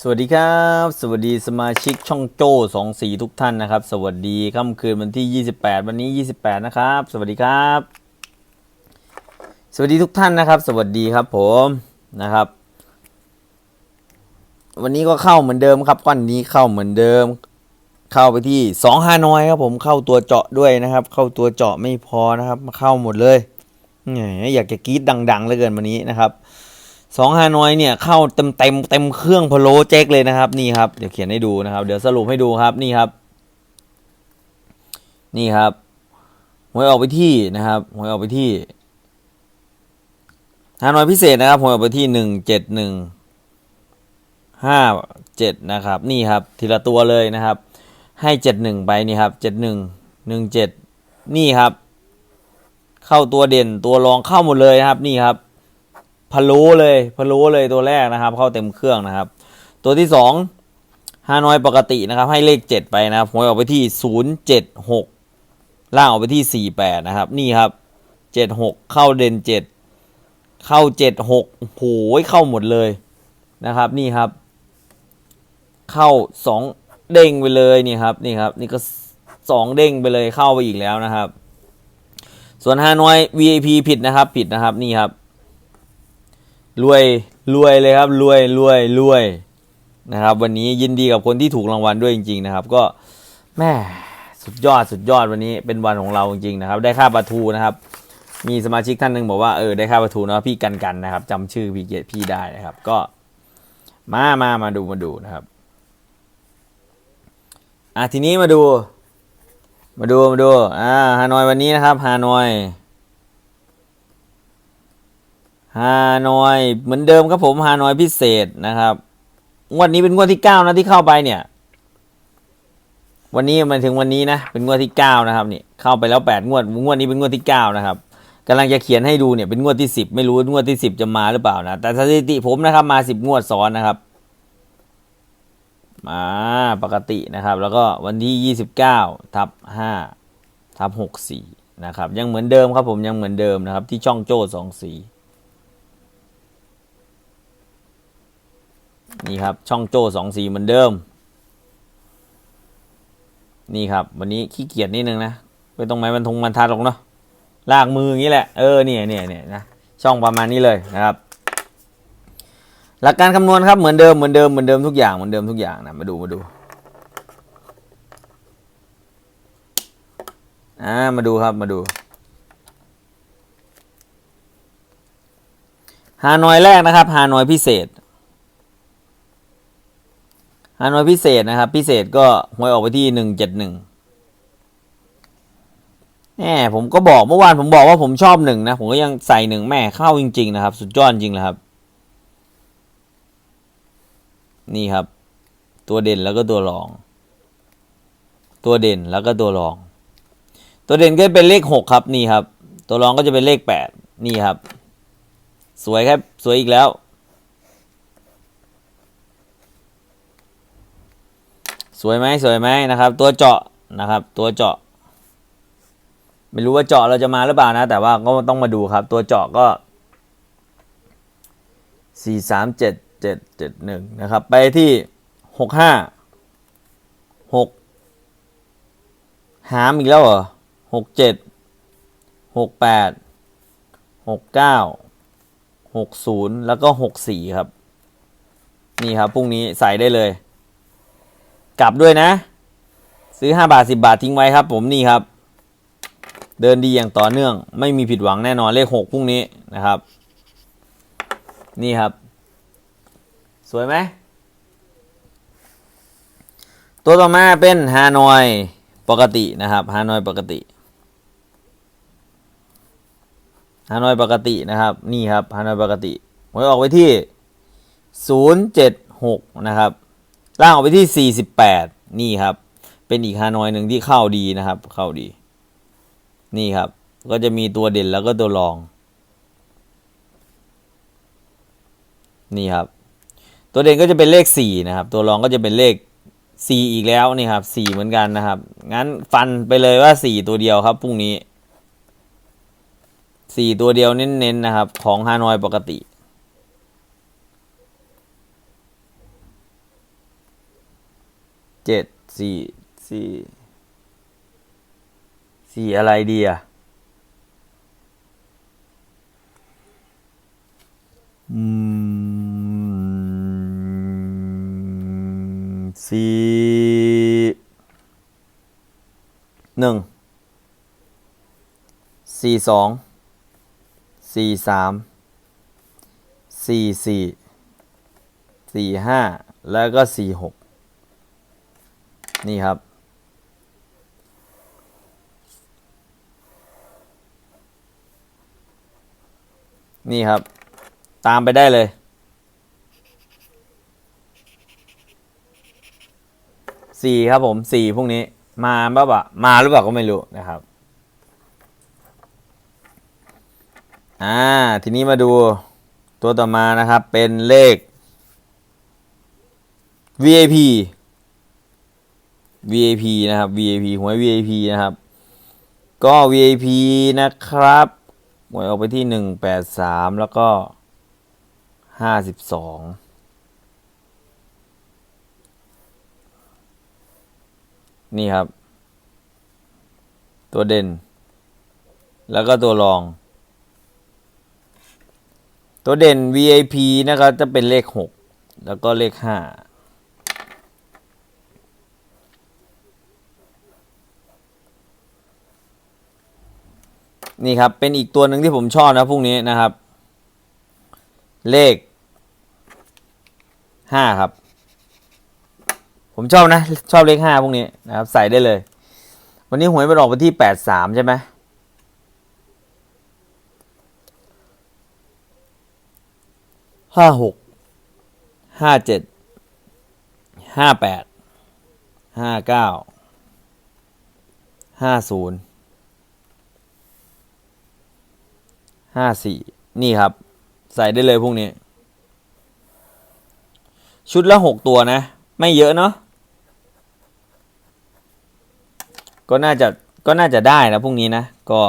สวัสดีครับ สวัสดีสมาชิกช่องโจ้สองสีทุกท่านนะครับ สวัสดีค่ำคืนวันที่ 28 วันนี้ 28 นะครับ สวัสดีครับ สวัสดีทุกท่านนะครับ สวัสดีครับผมนะครับ วันนี้ก็เข้าเหมือนเดิมครับก้อนนี้เข้าเหมือนเดิม เข้าไปที่2ฮานอยครับ ผมเข้าตัวเจาะด้วยนะครับ เข้าตัวเจาะไม่พอนะครับ มาเข้าหมดเลยแหมอยากจะกรี๊ดดังๆเหลือเกินวันนี้นะครับ สองฮานอยเนี่ยเข้าเต็มเต็มเต็มเครื่องพะโลเจ๊กเลยนะครับนี่ครับเดี๋ยวเขียนให้ดูนะครับ เดี๋ยวสรุปให้ดูครับนี่ครับ นี่ครับหวยออกไปที่นะครับหวยออกไปที่ฮานอยพิเศษนะครับหวยออกไปที่หนึ่งเจ็ดหนึ่งห้าเจ็ดนะครับ นี่ครับ ทีละตัวเลยนะครับ ให้เจ็ดหนึ่งไปนี่ครับเจ็ดหนึ่งหนึ่งเจ็ดนี่ครับ เข้าตัวเด่นตัวรองเข้าหมดเลยนะครับ นี่ครับ พะโล้เลยพะโล้เลยตัวแรกนะครับ เข้าเต็มเครื่องนะครับ ตัวที่สองฮานอยปกตินะครับ ให้เลขเจ็ดไปนะครับหวยออกไปที่ศูนย์เจ็ดหกล่างออกไปที่สี่แปดนะครับ นี่ครับเจ็ดหกเข้าเด่นเจ็ดเข้าเจ็ดหกโอ้โหเข้าหมดเลยนะครับ นี่ครับ เข้าสองเด้งไปเลยนี่ครับนี่ครับ นี่ก็สองเด้งไปเลยเข้าไปอีกแล้วนะครับ ส่วนฮานอย VIP ผิดนะครับ ผิดนะครับนี่ครับ รวยรวยเลยครับรวยรวยรวยนะครับ วันนี้ยินดีกับคนที่ถูกรางวัลด้วยจริง ๆ นะครับ ก็แม่สุดยอดสุดยอดวันนี้เป็นวันของเราจริงๆนะครับ ได้ค่าปลาทูนะครับ มีสมาชิกท่านหนึ่งบอกว่าเออได้ค่าปลาทูนะพี่กันกันนะครับจำชื่อพี่เกียรติพี่ได้นะครับ ก็มามามาดูมาดูนะครับอะทีนี้มาดู มาดูมาดูอ่าฮานอยวันนี้นะครับฮานอย ฮานอยเหมือนเดิมครับผมฮานอยพิเศษนะครับงวดนี้เป็นงวดที่เก้านะที่เข้าไปเนี่ย วันนี้มันถึงวันนี้นะ เป็นงวดที่เก้านะครับนี่เข้าไปแล้วแปดงวดงวดนี้เป็นงวดที่เก้านะครับกำลังจะเขียนให้ดูเนี่ยเป็นงวดที่สิบไม่รู้งวดที่สิบจะมาหรือเปล่านะแต่สถิติผมนะครับ มาสิบงวดซ้อนนะครับมาปกตินะครับ แล้วก็วันที่ยี่สิบเก้าทับห้าทับหกสี่นะครับ ยังเหมือนเดิมครับผมยังเหมือนเดิมนะครับ ที่ช่องโจ้สองสี่ นี่ครับช่องโจ้สองสีเหมือนเดิม นี่ครับ วันนี้ขี้เกียจนิดนึงนะไม่ต้องไม้บรรทงบรรทัดหรอกเนาะลากมืออย่างนี้แหละเออเนี่ยเนี่ยเนี่ยนะช่องประมาณนี้เลยนะครับ หลักการคำนวณครับเหมือนเดิมเหมือนเดิมเหมือนเดิมทุกอย่างเหมือนเดิมทุกอย่างนะมาดูมาดูอ่ามาดูครับมาดูฮานอยแรกนะครับฮานอยพิเศษ ฮานอยพิเศษนะครับ พิเศษก็หวยออกไปที่หนึ่งเจ็ดหนึ่งแหมผมก็บอกเมื่อวานผมบอกว่าผมชอบหนึ่งนะ ผมก็ยังใส่หนึ่งแม่เข้าจริง ๆ นะครับ สุดยอดจริงเลยครับ นี่ครับ ตัวเด่นแล้วก็ตัวรอง ตัวเด่นแล้วก็ตัวรอง ตัวเด่นก็เป็นเลขหกครับนี่ครับ ตัวรองก็จะเป็นเลขแปดนี่ครับ สวยครับ สวยอีกแล้ว สวยไหมสวยไหมนะครับ ตัวเจาะนะครับ ตัวเจาะ ไม่รู้ว่าเจาะเราจะมาหรือเปล่านะ แต่ว่าก็ต้องมาดูครับ ตัวเจาะก็สี่สามเจ็ดเจ็ดเจ็ดหนึ่งนะครับ ไปที่หกห้าหกหามอีกแล้วเหรอหกเจ็ดหกแปดหกเก้าหกศูนย์แล้วก็หกสี่ครับ นี่ครับพรุ่งนี้ใส่ได้เลย กลับด้วยนะ ซื้อห้าบาทสิบาททิ้งไว้ครับ ผมนี่ครับ เดินดีอย่างต่อเนื่อง ไม่มีผิดหวังแน่นอนเลขหกพรุ่งนี้นะครับ นี่ครับ สวยไหมตัวต่อมาเป็นฮานอยปกตินะครับฮานอยปกติฮานอยปกตินะครับ นี่ครับฮานอยปกติหวยออกไปที่ศูนย์เจ็ดหกนะครับ ล่างออกไปที่ 48 นี่ครับ เป็นอีกฮานอยหนึ่งที่เข้าดีนะครับ เข้าดี นี่ครับ ก็จะมีตัวเด่นแล้วก็ตัวรอง นี่ครับ ตัวเด่นก็จะเป็นเลข 4 นะครับ ตัวรองก็จะเป็นเลข 4 อีกแล้วนี่ครับ 4 เหมือนกันนะครับ งั้นฟันไปเลยว่า 4 ตัวเดียวครับพรุ่งนี้ 4 ตัวเดียวเน้นๆนะครับ ของฮานอยปกติ เจ็ดสี่สี่สี่อะไรดีอะอืมสี่หนึ่งสี่สองสี่สามสี่สี่สี่ห้าแล้วก็สี่หก นี่ครับ นี่ครับ ตามไปได้เลย สี่ครับผมสี่พรุ่งนี้ มาบ้าบะมาหรือเปล่าก็ไม่รู้นะครับ อ่า ทีนี้มาดูตัวต่อมานะครับ เป็นเลข VAP VAP นะครับ VAP หวย VAP นะครับ ก็ VAP นะครับหวยออกไปที่หนึ่งแปดสามแล้วก็ห้าสิบสองนี่ครับ ตัวเด่น แล้วก็ตัวรอง ตัวเด่น VIP นะครับจะเป็นเลขหกแล้วก็เลขห้า นี่ครับ เป็นอีกตัวหนึ่งที่ผมชอบนะพรุ่งนี้นะครับ เลขห้าครับ ผมชอบนะ ชอบเลขห้าพวกนี้นะครับ ใส่ได้เลย วันนี้หวยมันออกไปที่แปดสามใช่ไหมห้าหกห้าเจ็ดห้าแปดห้าเก้าห้าศูนย์ ห้าสี่นี่ครับ ใส่ได้เลยพวกนี้ ชุดละหกตัวนะ ไม่เยอะเนาะก็น่าจะก็น่าจะได้นะพวกนี้นะ ก็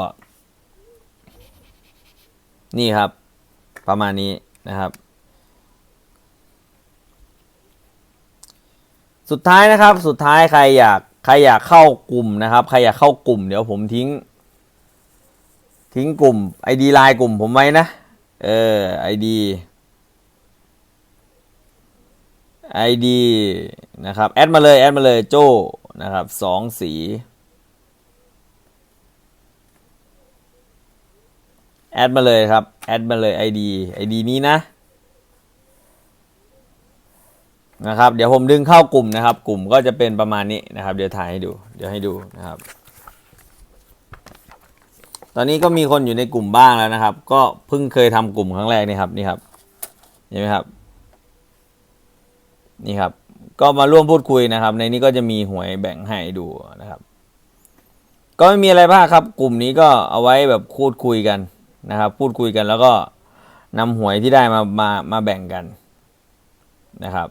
นี่ครับ ประมาณนี้นะครับ สุดท้ายนะครับ สุดท้ายใครอยากใครอยากเข้ากลุ่มนะครับ ใครอยากเข้ากลุ่ม เดี๋ยวผมทิ้ง ทิ้งกลุ่ม ID ไลน์กลุ่มผมไว้นะ เออ ID ID นะครับ แอดมาเลย แอดมาเลยโจนะครับสองสี แอดมาเลยครับ แอดมาเลย ID ID นี้นะนะครับ เดี๋ยวผมดึงเข้ากลุ่มนะครับ กลุ่มก็จะเป็นประมาณนี้นะครับ เดี๋ยวถ่ายให้ดู เดี๋ยวให้ดูนะครับ ตอนนี้ก็มีคนอยู่ในกลุ่มบ้างแล้วนะครับ ก็เพิ่งเคยทำกลุ่มครั้งแรกนี่ครับนี่ครับเห็นไหมครับ นี่ครับ ก็มาร่วมพูดคุยนะครับ ในนี้ก็จะมีหวยแบ่งให้ดูนะครับ ก็ไม่มีอะไรมากครับ กลุ่มนี้ก็เอาไว้แบบพูดคุยกันนะครับ พูดคุยกันแล้วก็นำหวยที่ได้มามามาแบ่งกันนะครับ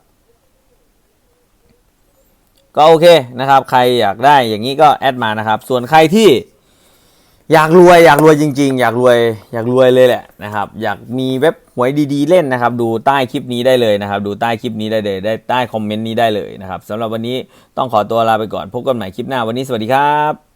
ก็โอเคนะครับ ใครอยากได้อย่างนี้ก็แอดมานะครับ ส่วนใครที่ อยากรวยอยากรวยจริง ๆ อยากรวยอยากรวยเลยแหละนะครับ อยากมีเว็บหวยดีๆ เล่นนะครับ ดูใต้คลิปนี้ได้เลยนะครับ ดูใต้คลิปนี้ได้เลยได้ใต้คอมเมนต์นี้ได้เลยนะครับสำหรับวันนี้ต้องขอตัวลาไปก่อนพบกันใหม่คลิปหน้าวันนี้สวัสดีครับ